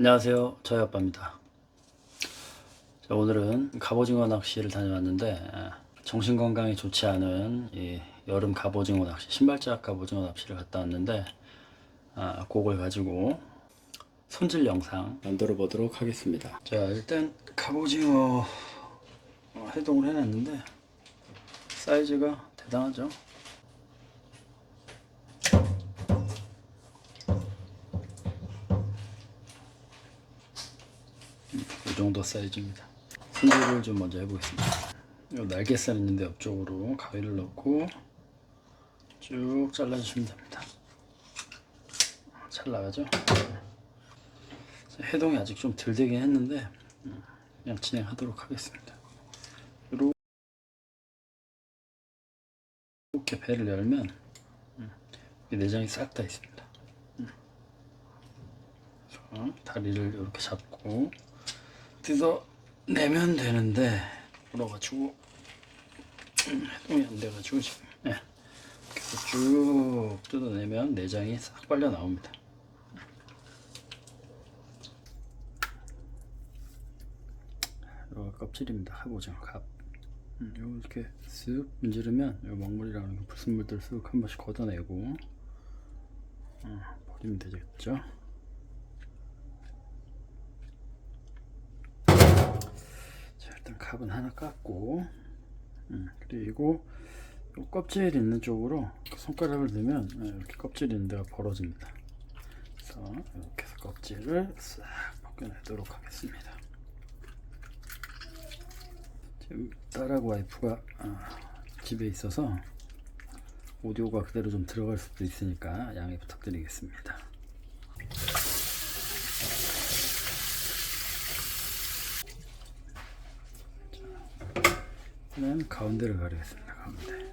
안녕하세요. 저희 아빠입니다. 자, 오늘은 갑오징어 낚시를 다녀왔는데 에, 정신 건강에 좋지 않은 이 여름 갑오징어 낚시, 신발짝 갑오징어 낚시를 갔다 왔는데 아, 그걸 가지고 손질 영상 만들어 보도록 하겠습니다. 자, 일단 갑오징어 어, 해동을 해놨는데 사이즈가 대단하죠. 정도 사이즈입니다. 손질을 좀 먼저 해보겠습니다. 요 날개살 있는데 옆쪽으로 가위를 넣고 쭉 잘라주시면 됩니다. 잘 나가죠? 해동이 아직 좀 덜 되긴 했는데 음, 그냥 진행하도록 하겠습니다. 이렇게 배를 열면 음, 이 내장이 싹 다 있습니다. 다리를 이렇게 잡고 뜯어 내면 되는데 불어가지고 음, 해동이 안 돼가지고 지금 예. 해서 쭉 뜯어내면 내장이 싹 빨려 나옵니다. 이거 껍질입니다. 합오징어 갑. 음, 요 이렇게 쓱 문지르면 요 먹물이랑 이 불순물들 쓱한 번씩 걷어내고 어, 버리면 되겠죠. 자 일단 갑은 하나 깎고 음, 그리고 요 껍질 있는 쪽으로 손가락을 넣으면 예, 이렇게 껍질 있는 데가 벌어집니다. 그래서 이렇게 해서 껍질을 싹 벗겨내도록 하겠습니다. 지금 딸하고 와이프가 아, 집에 있어서 오디오가 그대로 좀 들어갈 수도 있으니까 양해 부탁드리겠습니다. 는 가운데를 가리겠습니다. 가운데.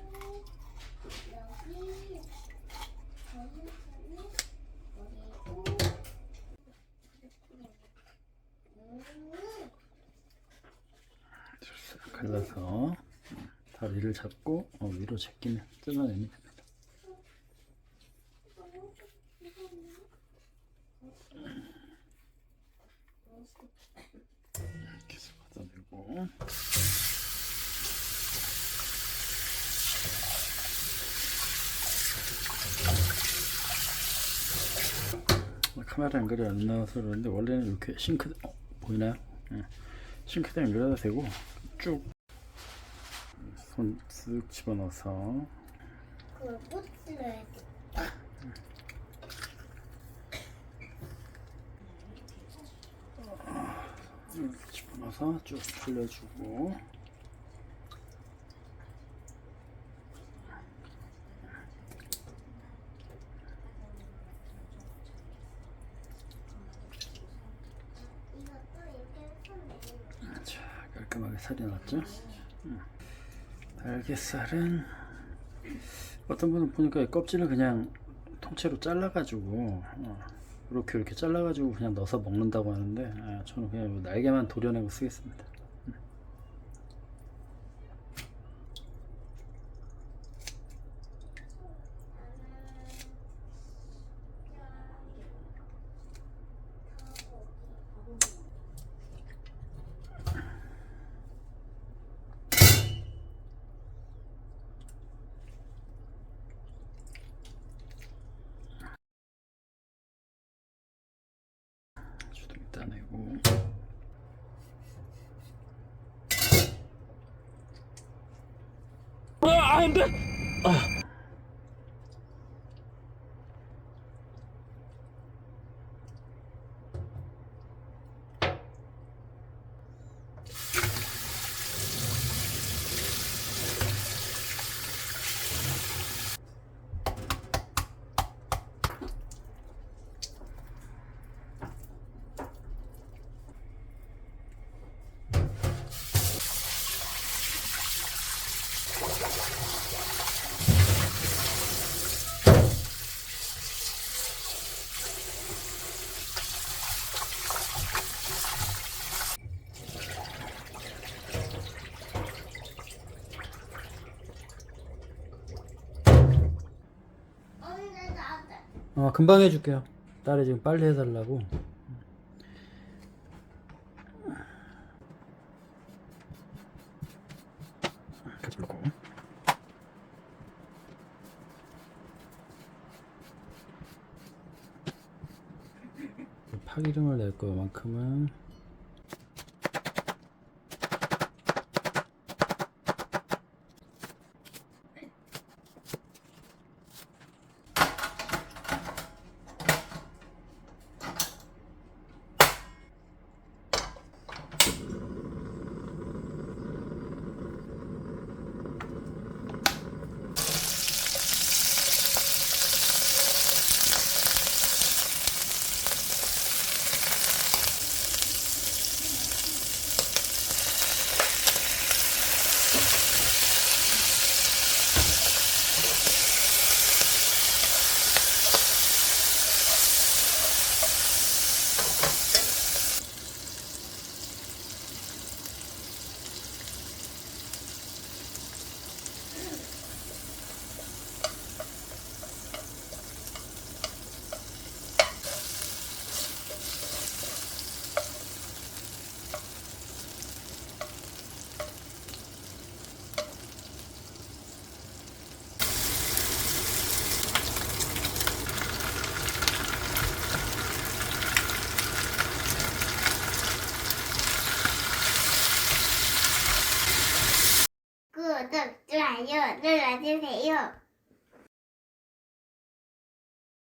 싹 갈라서 다리를 잡고 어, 위로 제끼면 뜯어내면 됩니다. 이렇게 해서 걷어내고 카메라 앵글이 안 나와서 그러는데 원래는 이렇게 싱크 어, 보이나요? 예. 싱크대 연결해도 되고 쭉 손 쓱 집어넣어서 그걸 꽂으려야 돼. 집어넣어서 쭉 풀려주고 이것도 이렇게 손 자 깔끔하게 살이 났죠? 음. 달걀살은 어떤 분은 보니까 이 껍질을 그냥 통째로 잘라가지고 어, 이렇게 이렇게 잘라가지고 그냥 넣어서 먹는다고 하는데 아, 저는 그냥 요 날개만 도려내고 쓰겠습니다. 따내고. 언제 나한 어 금방 해줄게요. 딸이 지금 빨리 해달라고. 파기름을 낼 것만큼은 좋아요 눌러주세요.